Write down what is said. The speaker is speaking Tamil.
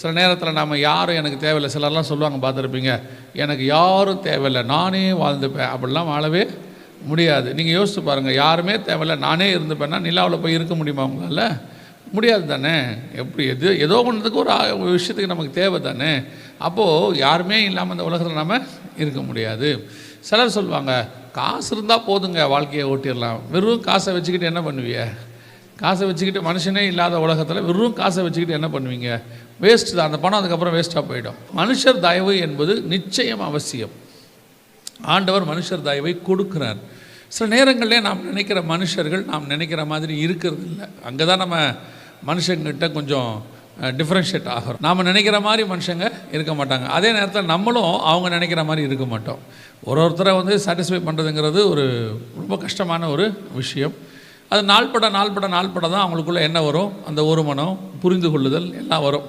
சில நேரத்தில் நாம் யாரும் எனக்கு தேவையில்லை. சிலர்லாம் சொல்லுவாங்க பார்த்துருப்பீங்க எனக்கு யாரும் தேவையில்லை. நானே வாழ்ந்துப்பேன். அப்படிலாம் வாழவே முடியாது. நீங்கள் யோசித்து பாருங்கள் யாருமே தேவையில்லை. நானே இருந்துப்பேன்னா நிலாவில் போய் இருக்க முடியுமா உங்களால்? முடியாது தானே? எப்படி எது ஏதோ ஒன்றுக்கு ஒரு விஷயத்துக்கு நமக்கு தேவை தானே? அப்போது யாருமே இல்லாமல் இந்த உலகத்தில் நாம் இருக்க முடியாது. சிலர் சொல்லுவாங்க காசு இருந்தால் போதுங்க வாழ்க்கையை ஓட்டிடலாம். வெறும் காசை வச்சுக்கிட்டு என்ன பண்ணுவீங்க காசை வச்சுக்கிட்டு மனுஷனே இல்லாத உலகத்தில் வெறும் காசை வச்சுக்கிட்டு என்ன பண்ணுவீங்க? வேஸ்ட் தான். அந்த பணம் அதுக்கப்புறம் வேஸ்ட்டாக போயிடும். மனுஷர் தயவு என்பது நிச்சயம் அவசியம். ஆண்டவர் மனுஷர் தயவை கொடுக்கிறார். சில நேரங்களிலே நாம் நினைக்கிற மனுஷர்கள் நாம் நினைக்கிற மாதிரி இருக்கிறது இல்லை அங்கே தான் நம்ம மனுஷங்கிட்ட கொஞ்சம் டிஃப்ரென்ஷியேட் ஆகிறோம். நாம் நினைக்கிற மாதிரி மனுஷங்க இருக்க மாட்டாங்க. அதே நேரத்தில் நம்மளும் அவங்க நினைக்கிற மாதிரி இருக்க மாட்டோம். ஒரு ஒருத்தரை வந்து சாட்டிஸ்ஃபை பண்ணுறதுங்கிறது ஒரு ரொம்ப கஷ்டமான ஒரு விஷயம். அது நாள்பட நாள்பட நாள்பட தான் அவங்களுக்குள்ளே என்ன வரும். அந்த ஒரு மனம் புரிந்து கொள்ளுதல் எல்லாம் வரும்.